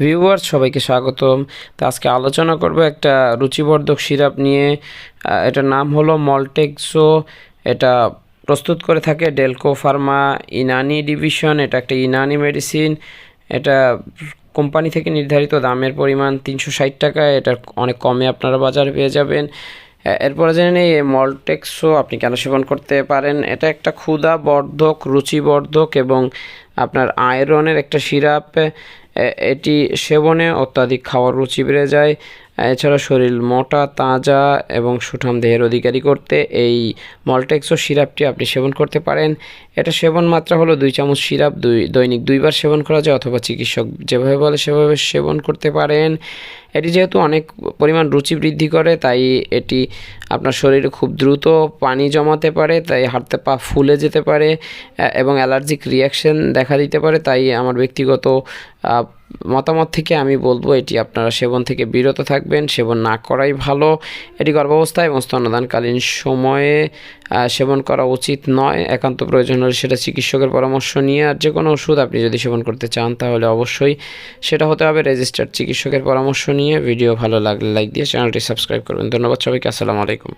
Viewers সবাইকে স্বাগতম। তো আজকে আলোচনা করব একটা রুচিবর্ধক সিরাপ নিয়ে। এটার নাম হলো মলটেক্সো। এটা প্রস্তুত করে থাকে ডেলকো ফার্মা ইনানি ডিভিশন। এটা একটা ইনানি মেডিসিন। এটা কোম্পানি থেকে নির্ধারিত দামের পরিমাণ তিনশো ষাট টাকা। এটা অনেক কমে আপনারা বাজারে পেয়ে যাবেন। এরপরে জেনে নেই মলটেক্সো আপনি কেন সেবন করতে পারেন? এটা একটা ক্ষুধা বর্ধক রুচিবর্ধক এবং আপনার আয়রনের একটা সিরাপ। এটি সেবনে অত্যাধিক খাওয়ার রুচি বেড়ে যায়। এছাড়া শরীর মোটা, তাজা এবং সুঠাম দেহের অধিকারী করতে এই মলটেক্সো সিরাপটি আপনি সেবন করতে পারেন। এটা সেবন মাত্রা হলো দুই চামচ সিরাপ, দুই, দৈনিক দুইবার সেবন করা যায় অথবা চিকিৎসক যেভাবে বলে সেভাবে সেবন করতে পারেন। এটি যেহেতু অনেক পরিমাণ রুচি বৃদ্ধি করে, তাই এটি আপনার শরীরে খুব দ্রুত পানি জমাতে পারে, তাই হাঁটতে পা ফুলে যেতে পারে এবং অ্যালার্জিক রিয়াকশন দেখা দিতে পারে, তাই আমার ব্যক্তিগত মতামত থেকে আমি বলব, এটি আপনারা সেবন থেকে বিরত থাকবেন, সেবন না করাই ভালো। এটি গর্ভাবস্থায় এবং স্তন্যদানকালীন সময়ে সেবন করা উচিত নয়। একান্ত প্রয়োজন হলে সেটা চিকিৎসকের পরামর্শ নিয়ে আর যে কোনো ওষুধ আপনি যদি সেবন করতে চান, তাহলে অবশ্যই সেটা হতে হবে রেজিস্টার্ড চিকিৎসকের পরামর্শ নিয়ে। ভিডিও ভালো লাগলে লাইক দিয়ে চ্যানেলটি সাবস্ক্রাইব করবেন। ধন্যবাদ সবাইকে, আসসালামু আলাইকুম।